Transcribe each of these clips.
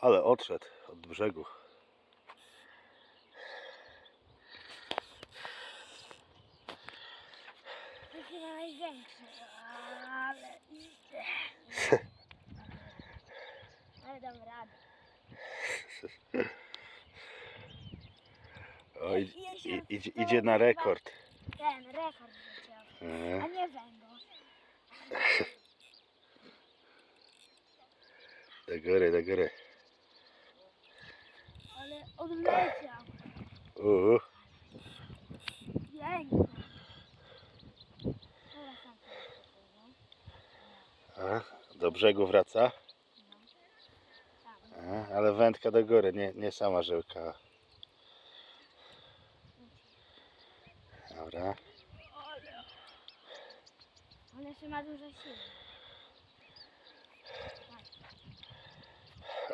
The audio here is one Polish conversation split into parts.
Ale odszedł od brzegu. Ale idzie. Dam radę. O, i, i, idzie, idzie na rekord. Ten rekord wziął, E, a nie węgorz. Do góry, do góry. Odleciał. Uuu, Pięknie. A, do brzegu wraca. A, ale wędka do góry, nie, nie sama żyłka. Dobra. On jeszcze ma dużo siły.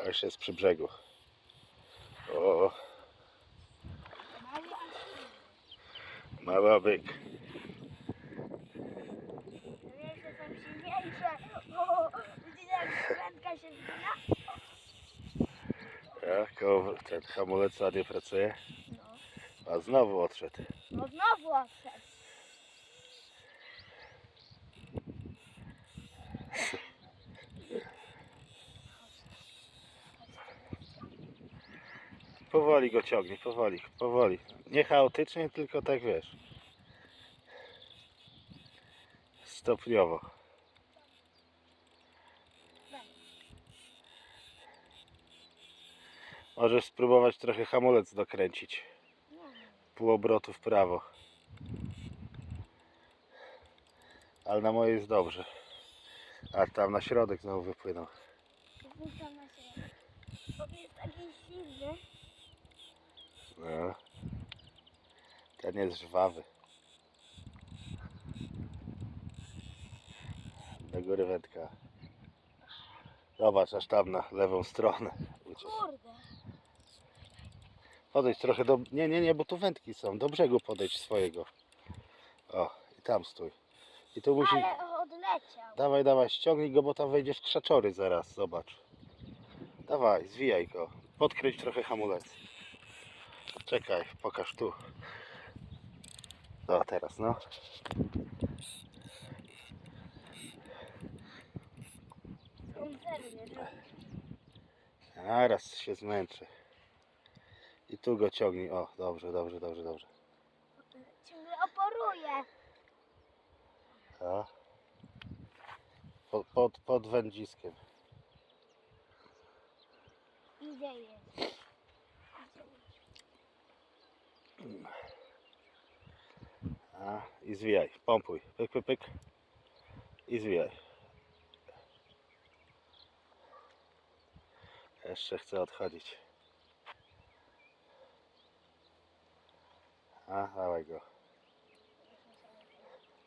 Już jest przy brzegu. O, Mały, a silny. mały byk. Mniejsze są silniejsze. O, widzicie jak wędka się zgina? Tak, koło- ten hamulec ładnie pracuje. No. A znowu odszedł. No znowu odszedł. Powoli go ciągnie, powoli, powoli. Nie chaotycznie, tylko tak wiesz. Stopniowo. Możesz spróbować trochę hamulec dokręcić. Pół obrotu w prawo. Ale na mojej jest dobrze. A tam na środek znowu wypłynął. Puszczam na siebie. On jest taki silny. No. Ten jest żwawy. Do góry wędka. Zobacz, aż tam na lewą stronę. uciekł. Kurde. Podejdź trochę do... Nie, nie, nie, bo tu wędki są. Do brzegu podejdź swojego. O, i tam stój. I tu musi... Ale odleciał. Dawaj, dawaj, ściągnij go, bo tam wejdzie w krzaczory zaraz, zobacz. Dawaj, zwijaj go. Podkręć trochę hamulec. Czekaj, pokaż tu. No, teraz, no. Zaraz się zmęczy. I tu go ciągnij. O, dobrze, dobrze, dobrze, dobrze. Ciągle oporuje. A. Pod, pod, pod wędziskiem. Idzie jest. A, i zwijaj. Pompuj. Pyk, pyk, pyk. I zwijaj. Jeszcze chcę odchodzić. A, dawaj go.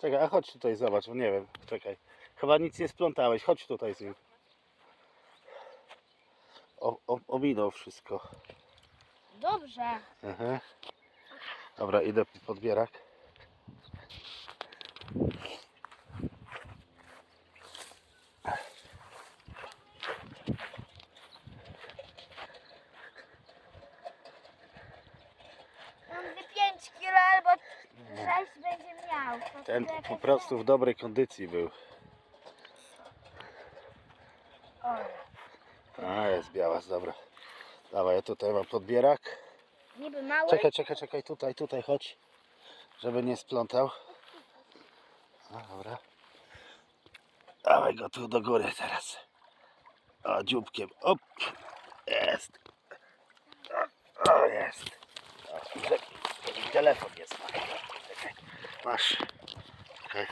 Czekaj, a chodź tutaj, zobacz, bo nie wiem, czekaj. Chyba nic nie splątałeś, chodź tutaj z nim. O, o, ominął wszystko. Dobrze. Aha. Dobra, idę po podbierak. Ten po prostu w dobrej kondycji był. A, jest biała, dobra. Dawaj, ja tutaj mam podbierak. niby mały. Czekaj, czekaj, czekaj, tutaj, tutaj, chodź. Żeby nie splątał. A, dobra. Dawaj go tu do góry teraz. O, dzióbkiem. Op. Jest. O, jest. O, telefon jest. Czekaj. arkadaşlar.